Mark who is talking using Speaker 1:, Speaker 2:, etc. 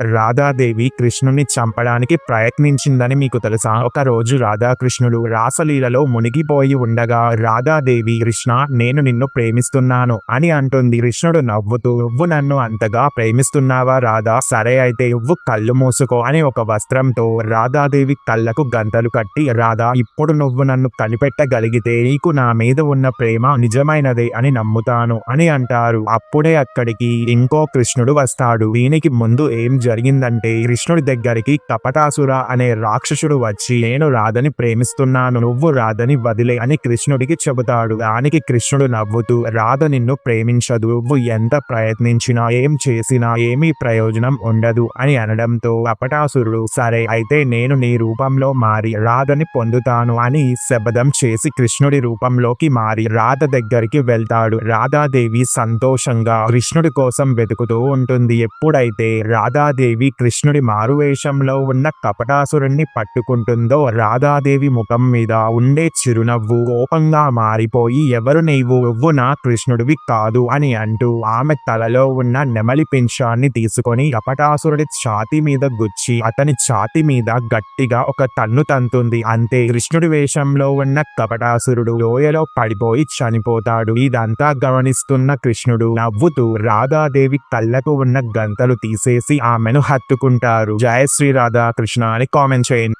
Speaker 1: రాధాదేవి కృష్ణుని చంపడానికి ప్రయత్నించిందని మీకు తెలుసా? ఒక రోజు రాధాకృష్ణుడు రాసలీలలో మునిగిపోయి ఉండగా రాధాదేవి కృష్ణ నేను నిన్ను ప్రేమిస్తున్నాను అని అంటుంది. కృష్ణుడు నవ్వుతూ నువ్వు నన్ను అంతగా ప్రేమిస్తున్నావా రాధా? సరే అయితే నువ్వు కళ్ళు మూసుకో అని ఒక వస్త్రంతో రాధాదేవి కళ్ళకు గంతలు కట్టి రాధా ఇప్పుడు నువ్వు నన్ను కనిపెట్టగలిగితే నీకు నా మీద ఉన్న ప్రేమ నిజమైనదే అని నమ్ముతాను అని అంటారు. అప్పుడే అక్కడికి ఇంకో కృష్ణుడు వస్తాడు. దీనికి ముందు ఏం జరిగిందంటే కృష్ణుడి దగ్గరికి కపటాసుర అనే రాక్షసుడు వచ్చి నేను రాధని ప్రేమిస్తున్నాను నువ్వు రాధని వదిలే అని కృష్ణుడికి చెబుతాడు. దానికి కృష్ణుడు నవ్వుతూ రాధ నిన్ను ప్రేమించదు నువ్వు ఎంత ప్రయత్నించినా ఏం చేసినా ఏమీ ప్రయోజనం ఉండదు అని అనడంతో కపటాసురుడు సరే అయితే నేను నీ రూపంలో మారి రాధని పొందుతాను అని శబదం చేసి కృష్ణుడి రూపంలోకి మారి రాధ దగ్గరికి వెళ్తాడు. రాధాదేవి సంతోషంగా కృష్ణుడి కోసం వెతుకుతూ ఉంటుంది. ఎప్పుడైతే రాధాదేవి కృష్ణుడి మారువేషంలో ఉన్న కపటాసురుణ్ణి పట్టుకుంటుందో రాధాదేవి ముఖం మీద ఉండే చిరునవ్వు కోపంగా మారిపోయి ఎవరు నీవు? నువ్వు నా కృష్ణుడివి కాదు అని అంటూ ఆమె తలలో ఉన్న నెమలి పింఛాన్ని తీసుకొని కపటాసురుడి ఛాతి మీద గుచ్చి అతని ఛాతి మీద గట్టిగా ఒక తన్ను తంతుంది. అంతే కృష్ణుడి వేషంలో ఉన్న కపటాసురుడు లోయలో పడిపోయి చనిపోతాడు. ఇదంతా గమనిస్తున్న కృష్ణుడు నవ్వుతూ రాధాదేవి కళ్ళకు ఉన్న గంతలు తీసేసి ఆమె ఆమెను హత్తుకుంటారు. జయ శ్రీ రాధాకృష్ణ అని కామెంట్ చేయండి.